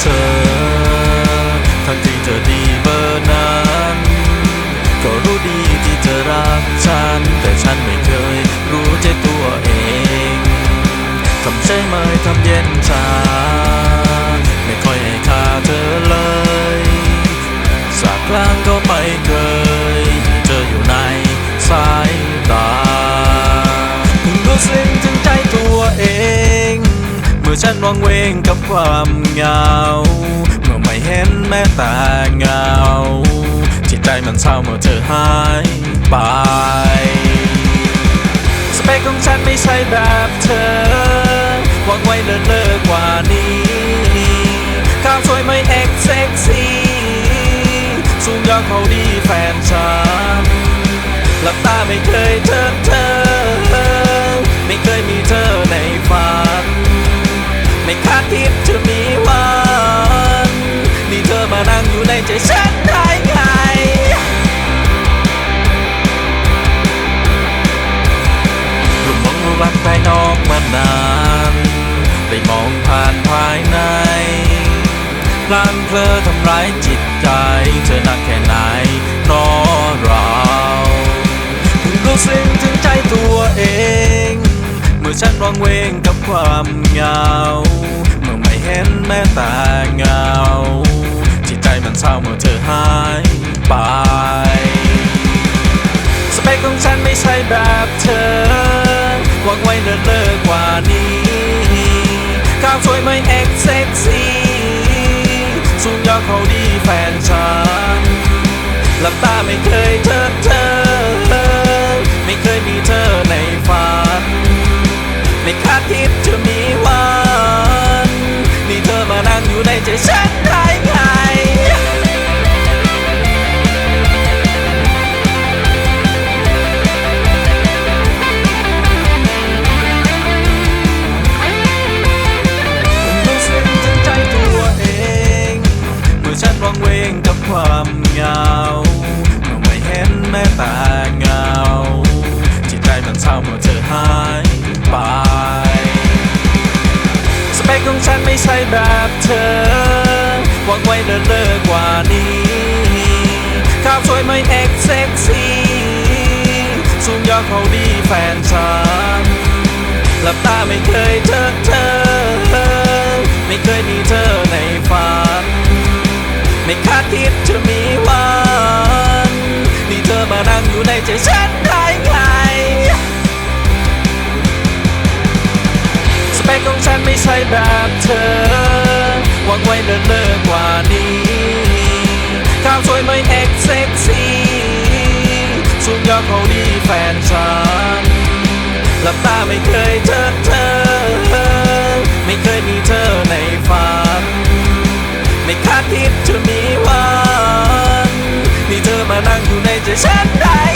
เธอ ทั้งที่เธอดีเบอร์นั้น ก็รู้ดีที่เธอรักฉัน แต่ฉันไม่เคยรู้ใจตัวเองทำใช่ไหมทำเย็นชา ไม่ค่อยให้ค่าเธอเลย สักครั้งก็ไม่เคยเธออยู่ในสายตาเพิ่งรู้สึกถึง ฉันวังเวงกับความเหงา เมื่อไม่เห็นแม้แต่เงา จิตใจมันเศร้าเมื่อเธอหายไป สเปคของฉันไม่ใช่แบบเธอวังไว้เลิศเลิศกว่านี้ข้าวสวยไม่เอ็กเซ็กซี่สูงยอดเขาดีแฟนฉันหลับตาไม่เคยเจอเธอ ไม่คาดคิดจะมีวันนี่เธอมานั่งอยู่ในใจฉันได้ไงรู้มองรูรักภายนอกมานานได้มองผ่านภายในพลางเพลอทำร้ายจิตใจ เธอนักแค่ไหนนอเราเพิ่งรู้สึกถึงใจตัวเอง เมื่อฉันวังเวงกับความเหงา เห็นแม้แต่เงาจิตใจมันเศร้าเมื่อเธอหายไป สเปคของฉันไม่ใช่แบบเธอหวังไว้เลิศเลิศกว่านี้ข้าวสวยไม่เอ็กเซ็กซี่สูงยอดเขาดีแฟนฉันหลับตาไม่เคยเจอเธอ อยู่ในใจฉันได้ไงดูสิใจตัวเองเมื่อฉันวังเวงกับความเหงา ฉันไม่ใช่แบบเธอวังไว้เลิศเลิศกว่านี้ข้าวสวยไม่เอ็กเซ็กซี่สูงยอดเขาดีแฟนฉันหลับตาไม่เคยเจอเธอ ไม่เคยมีเธอในฝัน ไม่คาดคิดจะมีวันนี่เธอมานั่งอยู่ในใจฉัน ใช่แบบเธอวังไว้เลิศเลิศกว่านี้ข้าวสวยไม่เอ็กเซ็กซี่สูงยอดเขาดีแฟนฉันหลับตาไม่เคยเจอเธอ ไม่เคยมีเธอในฝัน ไม่คาดคิดจะมีวันนี่เธอมานั่งอยู่ในใจฉันได้